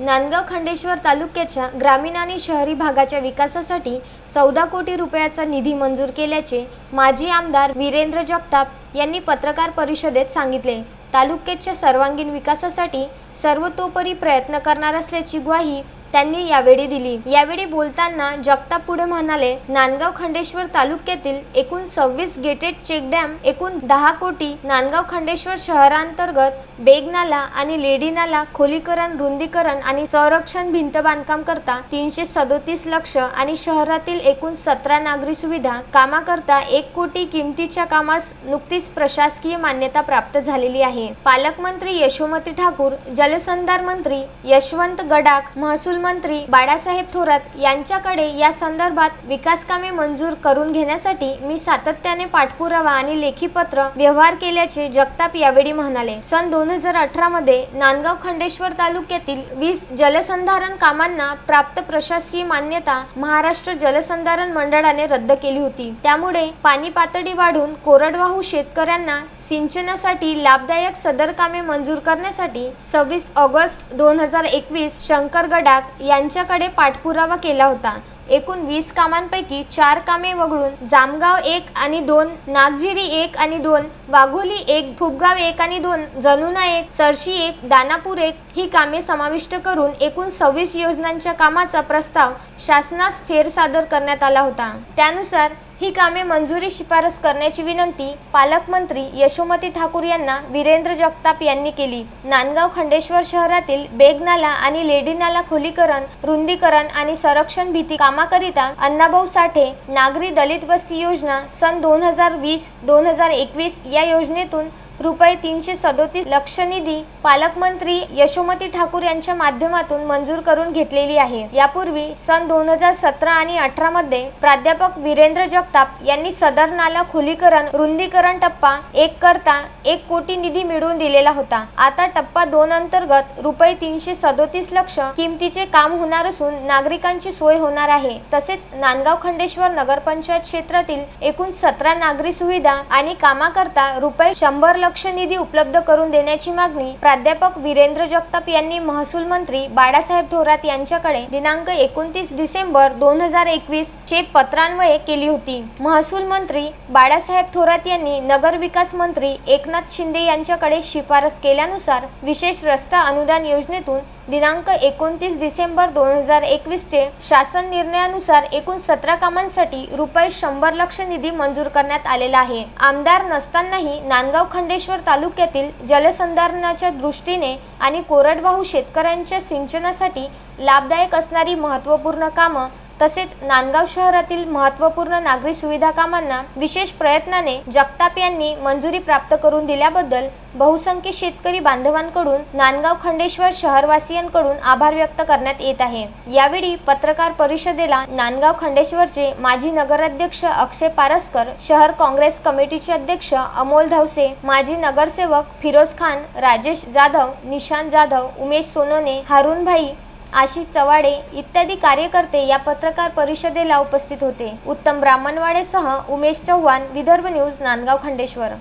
नांदगाव खंडेश्वर तालुक्याच्या ग्रामीण आणि शहरी भागाच्या विकासासाठी चौदा कोटी रुपयाचा निधी मंजूर केल्याचे माजी आमदार वीरेंद्र जगताप यांनी पत्रकार परिषदेत सांगितले. तालुक्याच्या सर्वांगीण विकासासाठी सर्वतोपरी प्रयत्न करणार असल्याची ग्वाही त्यांनी यावेळी दिली. यावेळी बोलताना जगताप पुढे म्हणाले नांदगाव खंडेश्वर तालुक्यातील एकूण सव्वीस गेटेड चेकडॅम एकूण दहा कोटी नांदगाव खंडेश्वर शहरांतर्गत बेगनाला आणि लेडीनाला खोलीकरण रुंदीकरण आणि संरक्षण भिंत बांधकाम करता तीनशे सदोतीस लक्ष आणि शहरातील एकूण सतरा नागरी सुविधा कामाकरता एक कोटी किमतीच्या कामास नुकतीच प्रशासकीय मान्यता प्राप्त झालेली आहे. पालकमंत्री यशोमती ठाकूर जलसंधार मंत्री यशवंत गडाख महसूल मंत्री बाळासाहेब थोरात यांच्याकडे या संदर्भात विकास कामे मंजूर करून घेण्यासाठी मी सातत्याने पाठपुरावा आणि लेखी पत्र व्यवहार केल्याचे जगताप यावेळी म्हणाले. सन दोन हजार अठरा मध्ये नांदगाव खंडेश्वर तालुक्यातील वीस जलसंधारण कामांना प्राप्त प्रशासकीय मान्यता महाराष्ट्र जलसंधारण मंडळाने रद्द केली होती. त्यामुळे पाणी पातळी वाढून कोरडवाहू शेतकऱ्यांना सिंचनासाठी लाभदायक सदर कामे मंजूर करण्यासाठी सव्वीस ऑगस्ट दोन हजार एकवीस शंकर गडाख यांच्याकडे पाठपुरावा केला होता. एकूण वीस कामांपैकी चार कामे वगळून जामगाव एक आणि दोन नागझिरी एक आणि दोन वाघोली एक फुगगाव एक आणि दोन जनुना एक सरशी एक दानापूर एक ही कामे समाविष्ट करून एकूण सव्वीस योजनांच्या कामाचा प्रस्ताव शासनास फेरसादर करण्यात आला होता. त्यानुसार ही कामे मंजुरी शिफारस करण्याची विनंती पालकमंत्री यशोमती ठाकूर यांना वीरेंद्र जगताप यांनी केली. नांदगाव खंडेश्वर शहरातील बेगनाला आणि लेडीनाला खोलीकरण रुंदीकरण आणि संरक्षण भीती कामाकरिता अण्णाभाऊ साठे नागरी दलित वस्ती योजना सन दोन हजार वीस दोन हजार एकवीस या योजनेतून रुपये तीनशे सदोतीस लक्ष निधी पालकमंत्री यशोमती ठाकूर यांच्या माध्यमातून मंजूर करून घेतलेली आहे. यापूर्वी सन दोन हजार सतरा आणि अठरा मध्ये प्राध्यापक वीरेंद्र जगताप यांनी सदर नाला खुलीकरण रुंदीकरण टप्पा एक करता एक कोटी निधी मिळवून दिलेला होता. आता टप्पा दोन अंतर्गत रुपये तीनशे सदोतीस लक्ष किमतीचे काम होणार असून नागरिकांची सोय होणार आहे. तसेच नांदगाव खंडेश्वर नगरपंचायत क्षेत्रातील एकूण सतरा नागरी सुविधा आणि कामाकरता रुपये शंभर लक्ष निधी उपलब्ध करून देण्याची मागणी प्राध्यापक वीरेंद्र जगताप यांनी महसूल मंत्री बाळासाहेब थोरात यांच्याकडे दिनांक एकोणतीस डिसेंबर दोन हजार एकवीस चे पत्रान्वये केली होती. महसूल मंत्री बाळासाहेब थोरात यांनी नगर विकास मंत्री एकनाथ शिंदे यांच्याकडे शिफारस केल्यानुसार विशेष रस्ता अनुदान योजनेतून दिनांक एकोणतीस डिसेंबर दोन हजार एकवीसचे शासन निर्णयानुसार एकूण सतरा कामांसाठी रुपये शंभर लक्ष निधी मंजूर करण्यात आलेला आहे. आमदार नसतानाही नांदगाव खंडेश्वर तालुक्यातील जलसंधारणाच्या दृष्टीने आणि कोरडवाहू शेतकऱ्यांच्या सिंचनासाठी लाभदायक असणारी महत्त्वपूर्ण कामं तसेच नांदगाव शहरातील महत्त्वपूर्ण नागरी सुविधा कामांना विशेष प्रयत्नाने जगताप यांनी मंजुरी प्राप्त करून दिल्याबद्दल बहुसंख्य शेतकरी बांधवांकडून नांदगाव खंडेश्वर शहरवासियांकडून आभार व्यक्त करण्यात येत आहे. यावेळी पत्रकार परिषदेला नांदगाव खंडेश्वरचे माजी नगराध्यक्ष अक्षय पारसकर शहर काँग्रेस कमिटीचे अध्यक्ष अमोल धावसे माजी नगरसेवक फिरोज खान राजेश जाधव निशांत जाधव उमेश सोनोने हारुणभाई आशिष चवाडे इत्यादी कार्यकर्ते या पत्रकार परिषदेला उपस्थित होते. उत्तम ब्राह्मणवाडेसह उमेश चव्हाण विदर्भ न्यूज नांदगाव खंडेश्वर.